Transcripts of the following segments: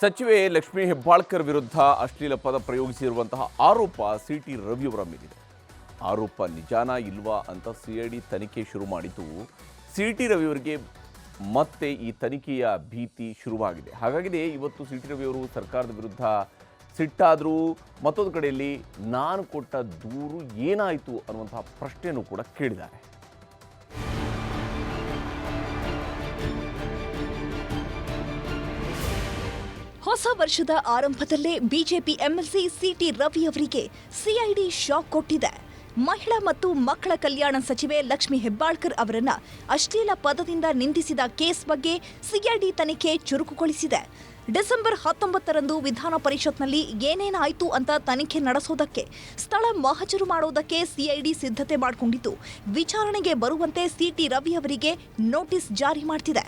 ಸಚಿವೆ ಲಕ್ಷ್ಮೀ ಹೆಬ್ಬಾಳ್ಕರ್ ವಿರುದ್ಧ ಅಶ್ಲೀಲ ಪದ ಪ್ರಯೋಗಿಸಿರುವಂತಹ ಆರೋಪ ಸಿ ಟಿ ರವಿಯವರ ಮೇಲಿದೆ. ಆರೋಪ ನಿಜಾನ ಇಲ್ವಾ ಅಂತ ಸಿ ಐ ಡಿ ತನಿಖೆ ಶುರು ಮಾಡಿದ್ದು ಸಿ ಟಿ ರವಿಯವರಿಗೆ ಮತ್ತೆ ಈ ತನಿಖೆಯ ಭೀತಿ ಶುರುವಾಗಿದೆ. ಹಾಗಾಗಿದೆ ಇವತ್ತು ಸಿ ಟಿ ರವಿಯವರು ಸರ್ಕಾರದ ವಿರುದ್ಧ ಸಿಟ್ಟಾದರೂ ಮತ್ತೊಂದು ಕಡೆಯಲ್ಲಿ ನಾನು ಕೊಟ್ಟ ದೂರು ಏನಾಯಿತು ಅನ್ನುವಂತಹ ಪ್ರಶ್ನೆಯನ್ನು ಕೂಡ ಕೇಳಿದ್ದಾರೆ. ಹೊಸ ವರ್ಷದ ಆರಂಭದಲ್ಲೇ ಬಿಜೆಪಿ ಎಂಎಲ್ಸಿ ಸಿಟಿ ರವಿ ಅವರಿಗೆ ಸಿಐಡಿ ಶಾಕ್ ಕೊಟ್ಟಿದೆ. ಮಹಿಳಾ ಮತ್ತು ಮಕ್ಕಳ ಕಲ್ಯಾಣ ಸಚಿವೆ ಲಕ್ಷ್ಮಿ ಹೆಬ್ಬಾಳ್ಕರ್ ಅವರನ್ನ ಅಶ್ಲೀಲ ಪದದಿಂದ ನಿಂದಿಸಿದ ಕೇಸ್ ಬಗ್ಗೆ ಸಿಐಡಿ ತನಿಖೆ ಚುರುಕುಗೊಳಿಸಿದೆ. ಡಿಸೆಂಬರ್ ಹತ್ತೊಂಬತ್ತರಂದು ವಿಧಾನ ಪರಿಷತ್ನಲ್ಲಿ ಏನೇನಾಯಿತು ಅಂತ ತನಿಖೆ ನಡೆಸೋದಕ್ಕೆ, ಸ್ಥಳ ಮಹಜರು ಮಾಡೋದಕ್ಕೆ ಸಿಐಡಿ ಸಿದ್ಧತೆ ಮಾಡಿಕೊಂಡಿದ್ದು. ವಿಚಾರಣೆಗೆ ಬರುವಂತೆ ಸಿಟಿ ರವಿ ಅವರಿಗೆ ನೋಟಿಸ್ ಜಾರಿ ಮಾಡ್ತಿದೆ.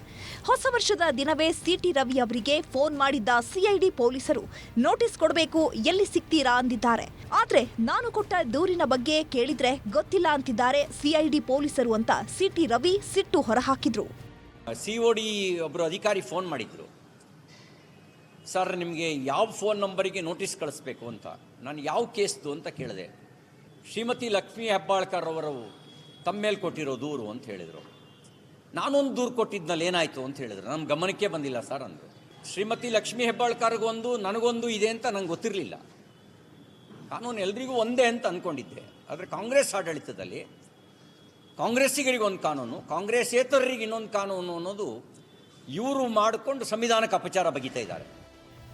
ಹೊಸ ವರ್ಷದ ದಿನವೇ ಸಿಟಿ ರವಿ ಅವರಿಗೆ ಫೋನ್ ಮಾಡಿದ್ದ ಸಿಐಡಿ ಪೊಲೀಸರು, ನೋಟಿಸ್ ಕೊಡಬೇಕು, ಎಲ್ಲಿ ಸಿಗ್ತೀರಾ? ಅಂದಿದ್ದಾರೆ. ಆದರೆ ನಾನು ಕೊಟ್ಟ ದೂರಿನ ಬಗ್ಗೆ ಕೇಳಿದ್ರೆ ಗೊತ್ತಿಲ್ಲ ಅಂತಿದ್ದಾರೆ ಸಿಐಡಿ ಪೊಲೀಸರು ಅಂತ ಸಿಟಿ ರವಿ ಸಿಟ್ಟು ಹೊರಹಾಕಿದ್ರು. ಸಿ ಒ ಡಿ ಒಬ್ಬರು ಅಧಿಕಾರಿ ಫೋನ್ ಮಾಡಿದ್ರು. ಸರ್, ನಿಮಗೆ ಯಾವ ಫೋನ್ ನಂಬರಿಗೆ ನೋಟಿಸ್ ಕಳಿಸ್ಬೇಕು ಅಂತ. ನಾನು ಯಾವ ಕೇಸ್ದು ಅಂತ ಕೇಳಿದೆ. ಶ್ರೀಮತಿ ಲಕ್ಷ್ಮೀ ಹೆಬ್ಬಾಳ್ಕರ್ ಅವರು ತಮ್ಮ ಕೊಟ್ಟಿರೋ ದೂರು ಅಂತ ಹೇಳಿದರು. ನಾನೊಂದು ದೂರು ಕೊಟ್ಟಿದ್ನಲ್ಲಿ, ಏನಾಯಿತು ಅಂತ ಹೇಳಿದರು. ನಮ್ಮ ಗಮನಕ್ಕೆ ಬಂದಿಲ್ಲ ಸರ್ ಅಂದರು. ಶ್ರೀಮತಿ ಲಕ್ಷ್ಮೀ ಹೆಬ್ಬಾಳ್ಕರ್ಗೊಂದು, ನನಗೊಂದು ಇದೆ ಅಂತ ನಂಗೆ ಗೊತ್ತಿರಲಿಲ್ಲ. ಕಾನೂನು ಎಲ್ರಿಗೂ ಒಂದೇ ಅಂತ ಅಂದ್ಕೊಂಡಿದ್ದೆ ಆದರೆ ಕಾಂಗ್ರೆಸ್ ಆಡಳಿತದಲ್ಲಿ ಕಾಂಗ್ರೆಸ್ಸಿಗರಿಗೆ ಒಂದು ಕಾನೂನು ಕಾಂಗ್ರೆಸ್ಸೇತರರಿಗೆ ಇನ್ನೊಂದು ಕಾನೂನು ಅನ್ನೋದು ಇವರು ಮಾಡಿಕೊಂಡು ಸಂವಿಧಾನಕ್ಕೆ ಅಪಚಾರ ಬಗೀತಾ ಇದ್ದಾರೆ.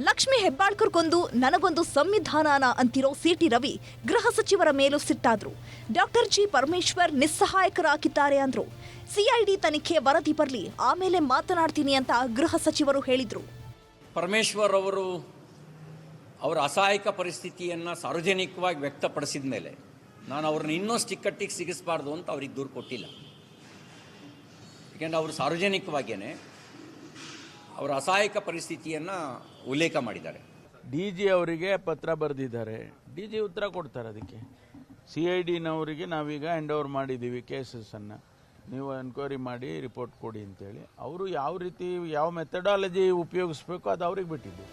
ಲಕ್ಷ್ಮಿ ಹೆಬ್ಬಾಳ್ಕರ್ಗೊಂದು ನನಗೊಂದು ಸಂವಿಧಾನನ ಅಂತಿರೋ ಸಿಟಿ ರವಿ ಗೃಹ ಸಚಿವರ ಮೇಲೂ ಸಿಟ್ಟಾದ್ರು. ಡಾಕ್ಟರ್ ಜಿ ಪರಮೇಶ್ವರ್ ನಿಸ್ಸಹಾಯಕರಾಗಿದ್ದಾರೆ ಅಂದ್ರು. ಸಿಐಡಿ ತನಿಖೆ ವರದಿ ಬರಲಿ, ಆಮೇಲೆ ಮಾತನಾಡ್ತೀನಿ ಅಂತ ಗೃಹ ಸಚಿವರು ಹೇಳಿದರು. ಪರಮೇಶ್ವರ್ ಅವರು ಅವರ ಅಸಹಾಯಕ ಪರಿಸ್ಥಿತಿಯನ್ನು ಸಾರ್ವಜನಿಕವಾಗಿ ವ್ಯಕ್ತಪಡಿಸಿದ ಮೇಲೆ ನಾನು ಅವ್ರನ್ನ ಇನ್ನಷ್ಟು ಇಕ್ಕಟ್ಟಿಗೆ ಸಿಗಿಸಬಾರ್ದು ಅಂತ ಅವ್ರಿಗೆ ದೂರು ಕೊಟ್ಟಿಲ್ಲ. ಯಾಕೆಂದರೆ ಅವರು ಸಾರ್ವಜನಿಕವಾಗಿಯೇ ಅವರ ಅಸಹಾಯಕ ಪರಿಸ್ಥಿತಿಯನ್ನು ಉಲ್ಲೇಖ ಮಾಡಿದ್ದಾರೆ. ಡಿ ಜಿ ಅವರಿಗೆ ಪತ್ರ ಬರೆದಿದ್ದಾರೆ. ಡಿ ಜಿ ಉತ್ತರ ಕೊಡ್ತಾರೆ ಅದಕ್ಕೆ. ಸಿ ಐ ಡಿನವರಿಗೆ ನಾವೀಗ ಹ್ಯಾಂಡ್ ಓವರ್ ಮಾಡಿದ್ದೀವಿ ಕೇಸಸ್ಸನ್ನು ನೀವು ಎನ್ಕ್ವೈರಿ ಮಾಡಿ ರಿಪೋರ್ಟ್ ಕೊಡಿ ಅಂತೇಳಿ. ಅವರು ಯಾವ ರೀತಿ ಯಾವ ಮೆಥಡಾಲಜಿ ಉಪಯೋಗಿಸ್ಬೇಕು ಅದು ಅವ್ರಿಗೆ ಬಿಟ್ಟಿದ್ದು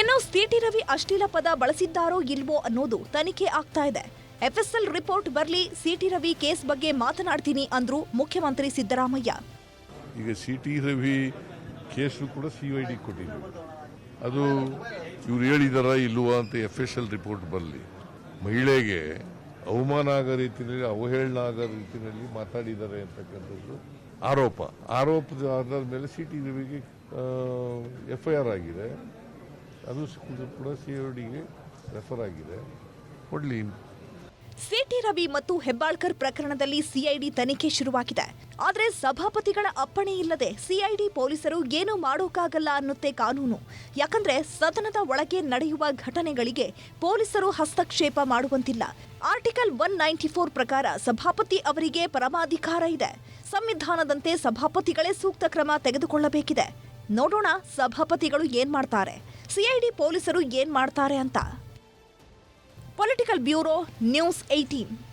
ಇನ್ನು ಸಿಟಿ ರವಿ ಅಶ್ಲೀಲ ಪದ ಬಳಸಿದ್ದಾರೋ ಇಲ್ವೋ ಅನ್ನೋದು ತನಿಖೆ ಆಗ್ತಾ ಇದೆ. ಎಫ್ಎಸ್ಎಲ್ ರಿಪೋರ್ಟ್ ಬರಲಿ ಸಿಟಿ ರವಿ ಕೇಸ್ ಬಗ್ಗೆ ಮಾತನಾಡ್ತೀನಿ ಅಂದ್ರು ಮುಖ್ಯಮಂತ್ರಿ ಸಿದ್ದರಾಮಯ್ಯ. ಈಗ ಸಿ ಟಿ ರವಿ ಕೇಸು ಕೂಡ ಸಿ ಐ ಡಿ ಕೊಟ್ಟಿದ್ದೀವಿ ಅದು ಇವ್ರು ಹೇಳಿದಾರ ಇಲ್ವಾ ಅಂತ ಎಫ್ ಎಸ್ ಎಲ್ ರಿಪೋರ್ಟ್ ಬರಲಿ. ಮಹಿಳೆಗೆ ಅವಮಾನ ಆಗೋ ರೀತಿಯಲ್ಲಿ ಅವಹೇಳನ ಆಗೋ ರೀತಿಯಲ್ಲಿ ಮಾತಾಡಿದ್ದಾರೆ ಅಂತಕ್ಕಂಥದ್ದು ಆರೋಪ. ಆರೋಪದ ಆಧಾರದ ಮೇಲೆ ಸಿ ಟಿ ರವಿಗೆ ಎಫ್ ಐ ಆರ್ ಆಗಿದೆ. ಅದು ಕೂಡ ಸಿ ಐ ಡಿಗೆ ರೆಫರ್ ಆಗಿದೆ. ಕೊಡಲಿ. ಸಿಟಿ ರವಿ ಮತ್ತು ಹೆಬ್ಬಾಳ್ಕರ್ ಪ್ರಕರಣದಲ್ಲಿ ಸಿಐಡಿ ತನಿಖೆ ಶುರುವಾಗಿದೆ. ಆದ್ರೆ ಸಭಾಪತಿಗಳ ಅಪ್ಪಣೆ ಇಲ್ಲದೆ ಸಿಐಡಿ ಪೊಲೀಸರು ಏನೂ ಮಾಡೋಕ್ಕಾಗಲ್ಲ ಅನ್ನುತ್ತೆ ಕಾನೂನು. ಯಾಕಂದ್ರೆ ಸದನದ ಒಳಗೆ ನಡೆಯುವ ಘಟನೆಗಳಿಗೆ ಪೊಲೀಸರು ಹಸ್ತಕ್ಷೇಪ ಮಾಡುವಂತಿಲ್ಲ. ಆರ್ಟಿಕಲ್ ಒನ್ ನೈಂಟಿ ಫೋರ್ ಪ್ರಕಾರ ಸಭಾಪತಿ ಅವರಿಗೆ ಪರಮಾಧಿಕಾರ ಇದೆ. ಸಂವಿಧಾನದಂತೆ ಸಭಾಪತಿಗಳೇ ಸೂಕ್ತ ಕ್ರಮ ತೆಗೆದುಕೊಳ್ಳಬೇಕಿದೆ. ನೋಡೋಣ ಸಭಾಪತಿಗಳು ಏನ್ ಮಾಡ್ತಾರೆ. ಸಿಐಡಿ ಪೊಲೀಸರು ಏನ್ ಮಾಡ್ತಾರೆ ಅಂತ. Political bureau news eighteen